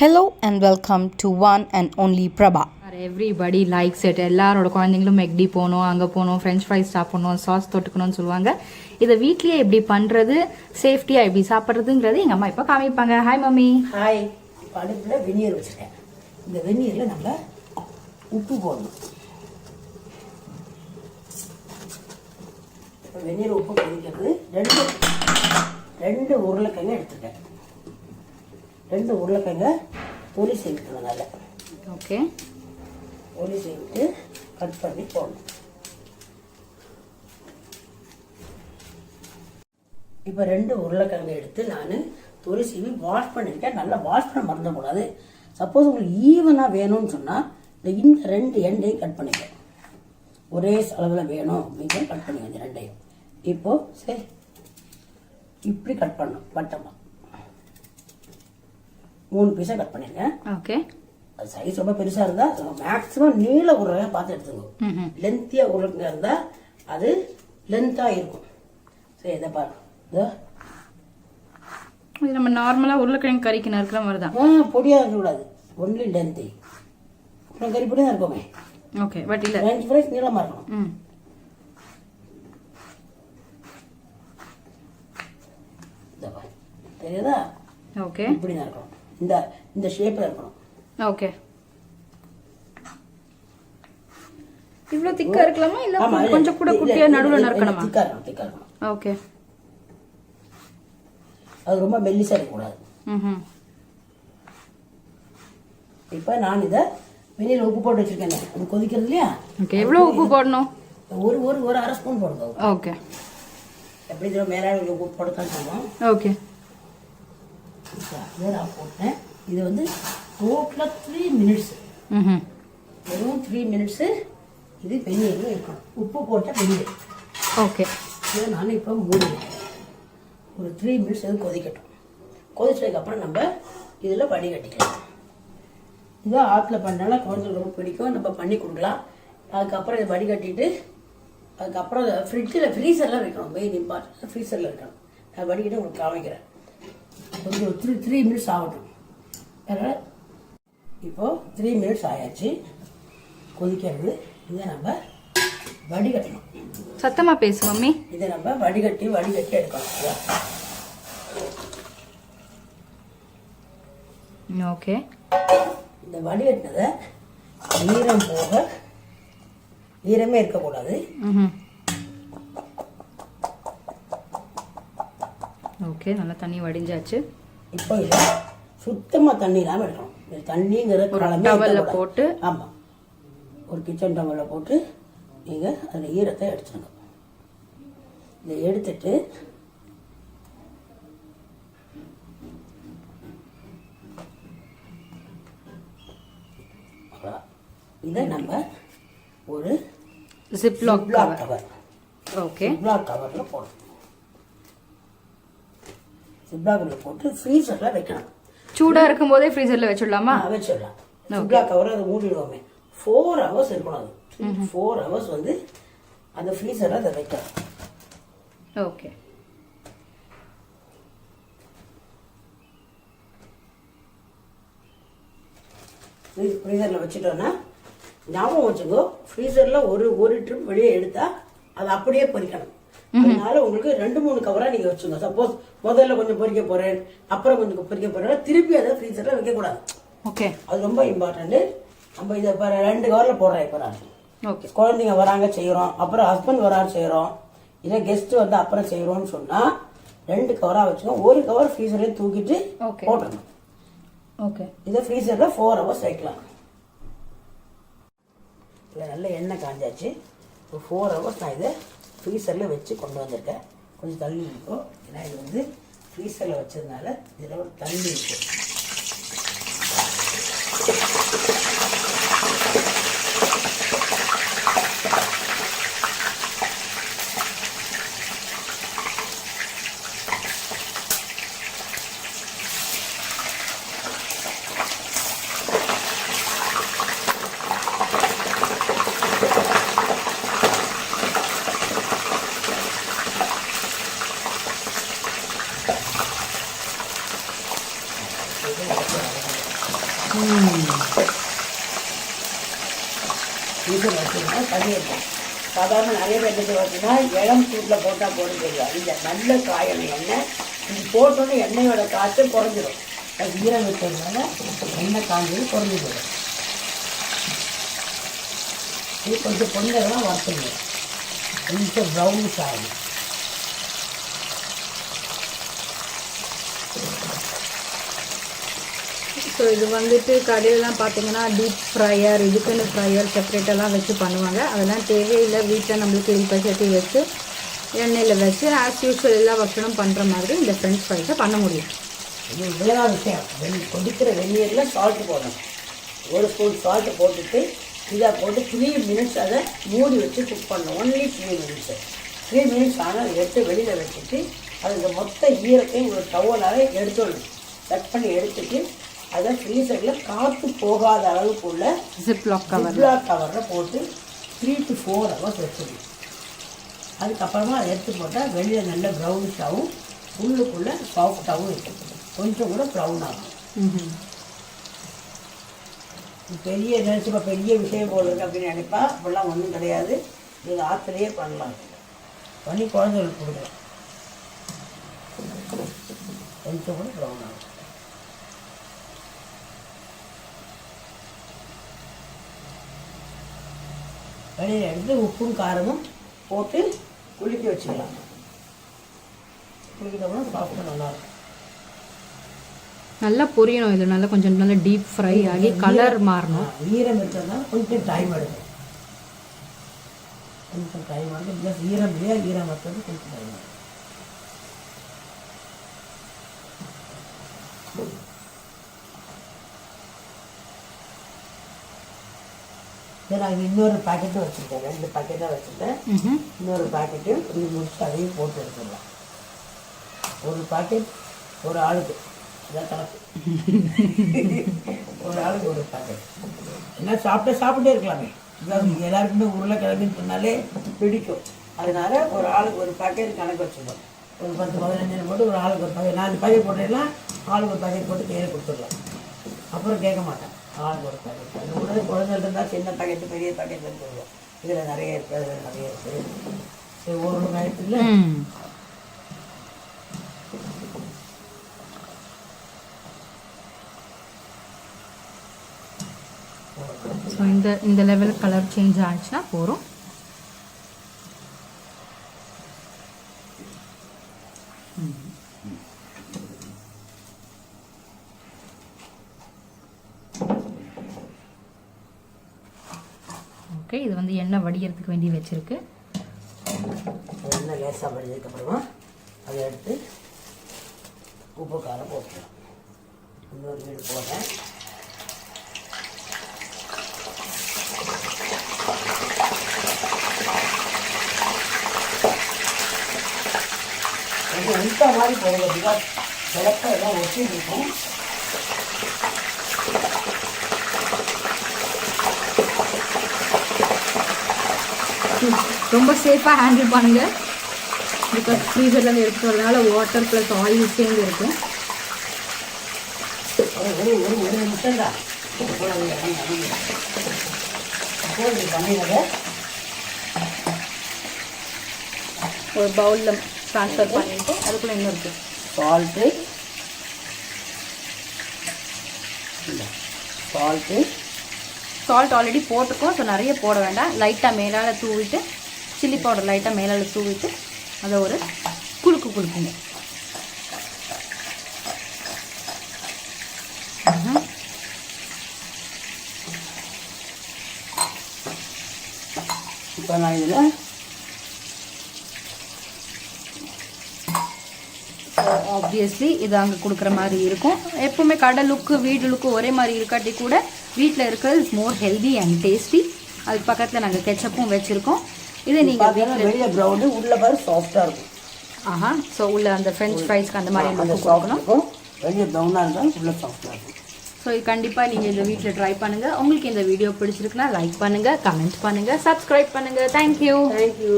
Hello and welcome to one and only Prabha. Everybody likes it எல்லாரோட குழந்தைங்களும் McD போகணும் அங்கே போகணும் ஃப்ரெஞ்ச் ஃப்ரைஸ் சாப்பிடணும் சாஸ் தொட்டுக்கணும்னு சொல்லுவாங்க. இதை வீட்லயே எப்படி பண்ணுறது சேஃப்டியாக எப்படி சாப்பிட்றதுங்கிறது எங்கள் அம்மா இப்போ காமிப்பாங்க. ஹாய் மம்மி ஹாய் இப்போ அடுப்பில் வெந்நீர் வச்சுருக்கேன். இந்த வெந்நீரில் நம்ம உப்பு போடணும். வெந்நீர் உப்பு கொதிக்கிறது ரெண்டு ரெண்டு உருளைக்கிழங்கு எடுத்துருக்கேன் ரெண்டு உருளைக்கிழங்க பொரி செய்விக்கணும் நல்லா. ஓகே. பொரி செய்விட்டு கட் பண்ணி போடணும். இப்போ ரெண்டு உருளைக்கிழங்கு எடுத்து நான் தொரி சீவி வாஷ் பண்ணியிருக்கேன் நல்லா வாஷ் பண்ண மறந்துடக்கூடாது. சப்போஸ் உங்களுக்கு ஈவனாக வேணும்னு சொன்னால் இந்த இந்த ரெண்டு எண்டையும் கட் பண்ணிக்க. ஒரே அளவில் வேணும் அப்படின்னு கட் பண்ணிக்க இந்த ரெண்டையும். இப்போது சரி இப்படி கட் பண்ணணும். வட்டமாக மூணு பீஸாக கட் பண்ணிருக்கேன். ஓகே அது சைஸ் ரொம்ப பெருசாக இருந்தால் மேக்ஸிமம் நீள உருளையாக பார்த்து எடுத்துக்கோ. லென்த்தியாக உருளைங்க இருந்தால் அது லென்த்தாக இருக்கும். சரி இதை பாரு. இதோ. நம்ம நார்மலாக உருளைக்கிழங்கு கறிக்கு நறுக்கிற மாதிரி தான் ஆ பொடியாக இருக்கக்கூடாது ஒன்லி லென்த்து அப்புறம் கறி பொடி தான் இருக்குமே. ஓகே பட் இல்லை. ஃப்ரெஞ்ச் ஃப்ரைஸ் நீளமாக இருக்கணும். ம். தெரியுதா? ஓகே இப்படி தான் இருக்கணும். இந்த இந்த ஷேப்பில் இருக்கணும். ஓகே இவ்வளோ திக்கா இருக்கலாமா? இல்லை கொஞ்சம் கூட குட்டியாக இல்ல, நடுவில் நறுக்கணுமா? திக்கா இருக்கணும் திக்கா இருக்கணும். ஓகே அது ரொம்ப மெல்லிசாக இருக்கக்கூடாது. ம் இப்போ நான் இதை வெந்நீர் உப்பு போட்டு வச்சிருக்கேன் அது கொதிக்கிறது இல்லையா? ஓகே எவ்வளோ உப்பு போடணும்? ஒரு ஒரு ஒரு அரை ஸ்பூன் போடுங்க. ஓகே எப்படி மேலே உப்பு போடத்தான் சொல்லுவோம் ஓகே இதை நான் போட்டேன். இது வந்து டோட்டலாக த்ரீ மினிட்ஸ் ம் வெறும் த்ரீ மினிட்ஸு இது வெந்நீரில் இருக்கணும் உப்பு போட்ட வெந்நீர் ஓகே. இதை நான் இப்போ மூடினேன் ஒரு த்ரீ மினிட்ஸ் அது கொதிக்கட்டும். கொதிச்சதுக்கப்புறம் நம்ம இதில் வடிகட்டிக்கலாம் இதை ஆற்றுல பண்ணாலும் குழந்தைங்களுக்கு ரொம்ப பிடிக்கும். நம்ம பண்ணி கொடுக்கலாம். அதுக்கப்புறம் இதை வடிகட்டிட்டு அதுக்கப்புறம் ஃப்ரிட்ஜில் ஃப்ரீசரில் வைக்கணும். மெயின் இம்பார்ட்டன்ட் ஃப்ரீசரில் வைக்கணும். நான் வடிகட்டி உங்களுக்கு காமிக்கிறேன். கொஞ்சம் த்ரீ த்ரீ மினிட்ஸ் ஆகட்டும். அதனால் இப்போது த்ரீ மினிட்ஸ் ஆயாச்சு. கொதிக்கிறது. இதை நம்ம வடிகட்டணும். சத்தமா பேசு மம்மி. இதை நம்ம வடிகட்டி வடிகட்டி எடுக்கணும்? ஓகே. இந்த வடிகட்டினதை ஈரம் போக ஈரமே இருக்கக்கூடாது ம் ஓகே நல்லா தண்ணி வடிஞ்சாச்சு. இப்போ இதை சுத்தமாக தண்ணி இல்லாமல் எடுக்கணும். இந்த தண்ணிங்கிற டவல்ல. போட்டு. ஆமாம் ஒரு கிச்சன் டவலில் போட்டு நீங்கள் அதில் ஈரத்தை எடுத்துருங்க இதை எடுத்துட்டு. இதை நம்ம ஒரு ஜிப்லாக் கவர் ஓகே சிப்லாக் கவரில் போடணும். சிப்லாக்கில் போட்டு ஃப்ரீசரில் வைக்கணும் சூடா இருக்கும் போதே ஃப்ரீசர்ல வச்சிடலாமா. வச்சிடலாம் சிப்லாக் கவர் அதை மூடிடுவோமே. ஃபோர் ஹவர்ஸ் இருக்கணும் அது. ஃபோர் ஹவர்ஸ் வந்து அந்த ஃப்ரீசரில் அதை வைக்கணும் ஓகே ஃப்ரீசரில் வச்சுட்டோன்னா ஞாபகம் வச்சுக்கோ ஃப்ரீசரில் ஒரு ஒரு ட்ரிப் வெளியே எடுத்தா அதை அப்படியே பொரிக்கணும் அதனால உங்களுக்கு ரெண்டு மூணு கவராக நீங்கள் வச்சுங்க சப்போஸ் முதல்ல கொஞ்சம் பொரிக்க போறேன் அப்புறம் கொஞ்சம் பொரிக்க போறேன் திருப்பி அதை ஃப்ரீசரில் வைக்கக்கூடாது. ஓகே. அது ரொம்ப இம்பார்ட்டன்ட் நம்ம இதை இப்போ ரெண்டு கவரில் போடுறேன் இப்போ நான். ஓகே. குழந்தைங்க வராங்க செய்கிறோம் அப்புறம் ஹஸ்பண்ட் வராரு செய்கிறோம் இல்லை கெஸ்ட் வந்து அப்புறம் செய்கிறோம்னு சொன்னால் ரெண்டு கவராக வச்சுக்கோங்க ஒரு கவர் ஃப்ரீசர்லேயே தூக்கிட்டு. போட்டுடணும் ஓகே. இதை ஃப்ரீசரில் ஃபோர் ஹவர்ஸ் வைக்கலாம். இதில் நல்ல எண்ணெய் காஞ்சாச்சு. ஒரு ஃபோர் ஹவர்ஸ் நான் இதை ஃப்ரீசரில் வச்சு கொண்டு வந்திருக்கேன். கொஞ்சம் தள்ளி இருக்கும். ஏன்னா இது வந்து ஃப்ரீசரில் வச்சதுனால இதில் ஒரு தள்ளி இருக்கும். இது பார்த்தீங்கன்னா தண்ணி சாதாரண நிறைய பேர் என்ன பார்த்தீங்கன்னா இளம் சூட்டில் போட்டால் போடும் தெரியாது இந்த நல்ல காயணும் எண்ணெய் இது போட்டோன்னே எண்ணெயோட காற்று குறைஞ்சிடும் அது ஈரம் வச்சதுனால எண்ணெய் காஞ்சது குறைஞ்சி போயிடும் இது கொஞ்சம் பொண்ணெல்லாம் வறுத்துங்க கொஞ்சம் ப்ரௌனிஷ் ஆகும் ஸோ இது வந்துட்டு கடையிலலாம் பார்த்தீங்கன்னா டீப் ஃப்ரையர் இதுக்குன்னு ஃப்ரையர் செப்பரேட்டெல்லாம் வச்சு பண்ணுவாங்க. அதெல்லாம் தேவையில்லை. வீட்டில் நம்மளுக்கு இழுப்ப சட்டி வச்சு எண்ணெயில் வச்சு ஆஸ் யூஸ்வல் எல்லா பக்ஷனும் பண்ணுற மாதிரி இந்த ஃப்ரெஞ்ச் ஃப்ரைஸை பண்ண முடியும். இது வேளாண் விஷயம். வெண் கொதிக்கிற வெந்நீரில் சால்ட்டு போடணும். ஒரு ஸ்பூன் சால்ட்டு போட்டுட்டு இதை போட்டு த்ரீ மினிட்ஸ் அதை மூடி வச்சு குக் பண்ணணும். Only three minutes three minutes ஆனால் அதை எடுத்து வெளியில் வச்சுட்டு அதுக்கு மொத்த ஈரத்தையும் ஒரு டவலாக எடுத்துடணும். கட் பண்ணி எடுத்துட்டு அதை ஃப்ரீசரில் காற்று போகாத அளவுக்குள்ள ஜிப் லாக் கவர் ஜிப்லாக் கவரில் போட்டு த்ரீ டு ஃபோர் ஹவர்ஸ் வச்சிடணும் அதுக்கப்புறமா அதை எடுத்து போட்டால் வெளியில் நல்ல ப்ரௌனிஷாகவும் உள்ளுக்குள்ளே சாஃப்டாகவும் இருக்கும் கொஞ்சம் கூட ப்ரௌன் ஆகும் பெரிய நினச்சிப்பா பெரிய விஷயம் போல இருக்கு அப்படின்னு நினைப்பா. அப்படிலாம் ஒன்றும் கிடையாது. நீங்கள் ஆற்றுலையே பண்ணலாம். பண்ணி குழந்தைகளுக்கு கொடுக்கலாம். கொஞ்சம் கூட ப்ரௌன் ஆகும் வெளியில் எடுத்து உப்பும் காரமும் போட்டு குளிக்க வச்சுக்கலாம். குளிக்கிட்டோம்னா சாப்பிட்டு நல்லாயிருக்கும். நல்லா பொரியணும் இது நல்லா கொஞ்சம் நல்லா டீப் ஃப்ரை ஆகி கலர் மாறணும். ஈரம் இருக்கிறதுனால கொஞ்சம் டைம் எடுக்கும். கொஞ்சம் டைம் ஆகும். ப்ளஸ் ஈரம் இல்லையா ஈரம் இருக்கிறது கொஞ்சம் டைம் ஆகும். நான் இன்னொரு பாக்கெட்டும் வச்சுருக்கேன். ரெண்டு பாக்கெட்டாக வச்சுருக்கேன். இன்னொரு பாக்கெட்டு இது முடிச்சு அதையும் போட்டு எடுத்துடலாம். ஒரு பாக்கெட் ஒரு ஆளுக்கு. இதான் கணக்கு. ஒரு ஆளுக்கு ஒரு பாக்கெட் என்ன சாப்பிட்டே சாப்பிட்டே இருக்கலாமே. இதான் எல்லாருக்குமே உருளைக்கிழங்குன்னு சொன்னாலே பிடிக்கும். அதனால ஒரு ஆளுக்கு ஒரு பாக்கெட் கணக்கு வச்சுக்கணும் ஒரு பத்து பதினஞ்சு போட்டு ஒரு ஆளுக்கு ஒரு பாக்கெட் நாலு பாக்கெட் போட்டுடலாம். ஆளுக்கு ஒரு பாக்கெட் போட்டு கையில் கொடுத்துடலாம். அப்புறம் கேட்க மாட்டேன். ஆளுக்கு ஒரு பாக்கெட் கூட குழந்தைகள் இருந்தால் சின்ன பாக்கெட்டு பெரிய பாக்கெட் எடுத்துருவோம் இதில் நிறைய இருக்குது அதில் நிறைய இருக்குது சரி ஒரு காயத்தில் ம். ஸோ இந்த இந்த லெவல் கலர் சேஞ்ச் ஆச்சுன்னா போகிறோம் ஓகே இது வந்து எண்ணெய் வடிகிறதுக்கு வேண்டி வச்சிருக்கு. எண்ணெய் லேசாக வடிஞ்சதுக்கப்புறமா அதை எடுத்து உப்பு காரம் போட்டுக்கலாம். இன்னொரு வீடு போட்டேன் கொஞ்சம் மாதிரி போடுங்க. பிகாஸ் சிலப்ப எல்லாம் ஒட்டி இருக்கும். ரொம்ப சேஃபாக ஹேண்டில் பண்ணுங்கள் பிகாஸ் ஃப்ரீசரில் இருக்கிறதுனால வாட்டர் ப்ளஸ் ஆயில் சேர்ந்து இருக்கும் ஒரு தான் ஒரு பவுலில் ட்ரான்ஸ்ஃபர் பண்ணிவிட்டு அதுக்குள்ளே இன்னும் இருக்குது சால்ட்டு சால்ட்டு சால்ட் ஆல்ரெடி போட்டிருக்கோம் ஸோ நிறைய போட வேண்டாம். லைட்டாக மேலால் தூவிட்டு சில்லி பவுடர் லைட்டாக மேலால் தூவிட்டு அதை ஒரு குலுக்கு குலுக்குங்க. இப்போ நான் இதில் ஆப்வியஸ்லி இது அங்கே கொடுக்குற மாதிரி இருக்கும். எப்பவுமே கடை லுக்கு வீடு லுக்கு ஒரே மாதிரி இருக்காட்டி கூட வீட்டில் இருக்கிறது is more healthy and tasty அதுக்கு பக்கத்தில் நாங்கள் கெச்சப்பும் வச்சுருக்கோம். இதை நீங்கள் வெளியே ப்ரௌனு உள்ள பாரு சாஃப்டாக இருக்கும். ஆஹா ஸோ உள்ள அந்த ஃப்ரெஞ்ச் ஃப்ரைஸ்க்கு அந்த மாதிரி அந்த இருக்கும். வெளியே ப்ரௌனாக இருந்தாலும் உள்ள சாஃப்டாக இருக்கும். ஸோ இது கண்டிப்பாக நீங்கள் இந்த வீட்டில் ட்ரை பண்ணுங்கள் உங்களுக்கு இந்த வீடியோ பிடிச்சிருக்குன்னா லைக் பண்ணுங்கள் கமெண்ட் பண்ணுங்கள் சப்ஸ்கிரைப் பண்ணுங்கள் தேங்க்யூ தேங்க்யூ